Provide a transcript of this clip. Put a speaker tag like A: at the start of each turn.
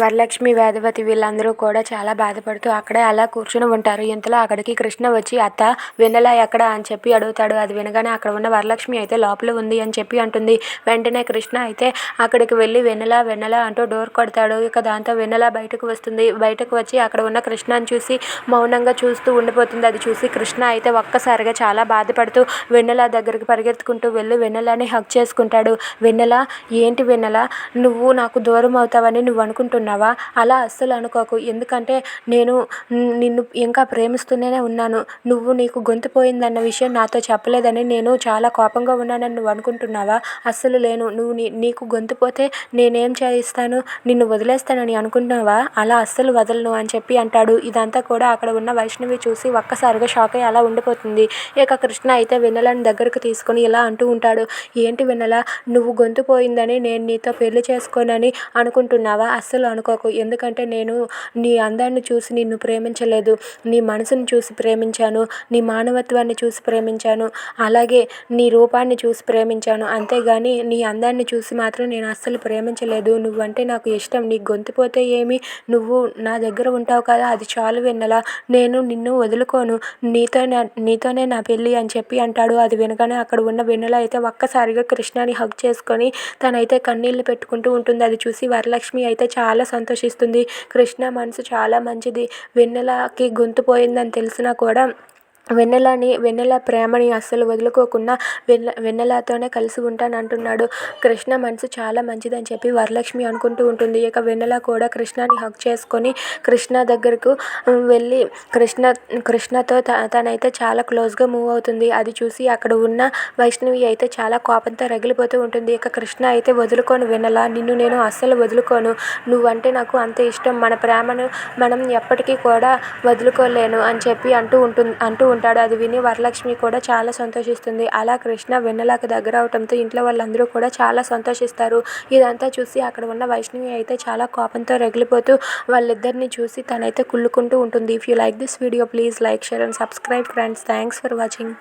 A: వరలక్ష్మి వేదవతి వీళ్ళందరూ కూడా చాలా బాధపడుతూ అక్కడే అలా కూర్చుని ఉంటారు. ఇంతలో అక్కడికి కృష్ణ వచ్చి అత్త వెన్నెల ఎక్కడ? అని చెప్పి అడుగుతాడు. అది వినగానే అక్కడ ఉన్న వరలక్ష్మి అయితే లోపల ఉంది అని చెప్పి అంటుంది. వెంటనే కృష్ణ అయితే అక్కడికి వెళ్ళి వెన్నెల వెన్నెల అంటూ డోర్ కొడతాడు. ఇక దాంతో వెన్నెల బయటకు వస్తుంది. బయటకు వచ్చి అక్కడ ఉన్న కృష్ణని చూసి మౌనంగా చూస్తూ ఉండిపోతుంది. అది చూసి కృష్ణ అయితే ఒక్కసారిగా చాలా బాధపడుతూ వెన్నెల దగ్గరికి పరిగెత్తుకుంటూ వెళ్ళి. వెన్నెలని హక్ చేసుకుంటాడు. వెన్నెల ఏంటి వెన్నెల? నువ్వు నాకు దూరం అవుతావని నువ్వు అనుకుంటున్నావు? అనుకున్నావా? అలా అస్సలు అనుకోకు. ఎందుకంటే నేను నిన్ను ఇంకా ప్రేమిస్తూనే ఉన్నాను. నువ్వు నీకు గొంతు పోయిందన్న విషయం నాతో చెప్పలేదని నేను చాలా కోపంగా ఉన్నానని నువ్వు అనుకుంటున్నావా? అస్సలు లేను. నువ్వు నీ నీకు గొంతు పోతే నేనేం చేయిస్తాను? నిన్ను వదిలేస్తానని అనుకుంటున్నావా? అలా అస్సలు వదలను అని చెప్పి అంటాడు. ఇదంతా కూడా అక్కడ ఉన్న వైష్ణవి చూసి ఒక్కసారిగా షాక్ అయ్యి అలా ఉండిపోతుంది. ఇక కృష్ణ అయితే వెన్నెలని దగ్గరకు తీసుకొని ఇలా అంటూ ఉంటాడు. ఏంటి వెన్నెల? నువ్వు గొంతు పోయిందని నేను నీతో పెళ్ళి చేసుకోనని అనుకుంటున్నావా? అస్సలు అనుకోకు. ఎందుకంటే నేను నీ అందాన్ని చూసి నిన్ను ప్రేమించలేదు. నీ మనసును చూసి ప్రేమించాను. నీ మానవత్వాన్ని చూసి ప్రేమించాను. అలాగే నీ రూపాన్ని చూసి ప్రేమించాను. అంతేగాని నీ అందాన్ని చూసి మాత్రం నేను అస్సలు ప్రేమించలేదు. నువ్వంటే నాకు ఇష్టం. నీ గొంతుపోతే ఏమి? నువ్వు నా దగ్గర ఉంటావు కదా అది చాలు విన్నలా. నేను నిన్ను వదులుకోను. నీతో నీతోనే నా పెళ్ళి అని చెప్పి అంటాడు. అది వినగానే అక్కడ ఉన్న వెన్నెల అయితే ఒక్కసారిగా కృష్ణాని హగ్ చేసుకొని తనైతే కన్నీళ్ళు పెట్టుకుంటూ ఉంటుంది. అది చూసి వరలక్ష్మి అయితే చాలా సంతోషిస్తుంది. కృష్ణ మనసు చాలా మంచిది. వెన్నెలకి గొంతు పోయిందని తెలిసినా కూడా వెన్నెలని వెన్నెల ప్రేమని అస్సలు వదులుకోకుండా వెన్నె వెన్నెలతోనే కలిసి ఉంటాను అంటున్నాడు. కృష్ణ మనసు చాలా మంచిదని చెప్పి వరలక్ష్మి అనుకుంటూ ఉంటుంది. ఇక వెన్నెల కూడా కృష్ణని హక్ చేసుకొని కృష్ణ దగ్గరకు వెళ్ళి కృష్ణ కృష్ణతో తనైతే చాలా క్లోజ్గా మూవ్ అవుతుంది. అది చూసి అక్కడ ఉన్న వైష్ణవి అయితే చాలా కోపంతో రగిలిపోతూ ఉంటుంది. ఇక కృష్ణ అయితే వదులుకోను వెన్నెల నిన్ను నేను అస్సలు వదులుకోను. నువ్వంటే నాకు అంత ఇష్టం. మన ప్రేమను మనం ఎప్పటికీ కూడా వదులుకోలేను అని చెప్పి అంటూ ఉంటుంది అంటూ ఉంటాడు. అది విని వరలక్ష్మి కూడా చాలా సంతోషిస్తుంది. అలా కృష్ణ వెన్నెలకు దగ్గర అవటంతో ఇంట్లో వాళ్ళందరూ కూడా చాలా సంతోషిస్తారు. ఇదంతా చూసి అక్కడ ఉన్న వైష్ణవి అయితే చాలా కోపంతో రగిలిపోతూ వాళ్ళిద్దరిని చూసి తనైతే కుళ్ళుకుంటూ ఉంటుంది. If you like this video please like share and subscribe friends thanks for watching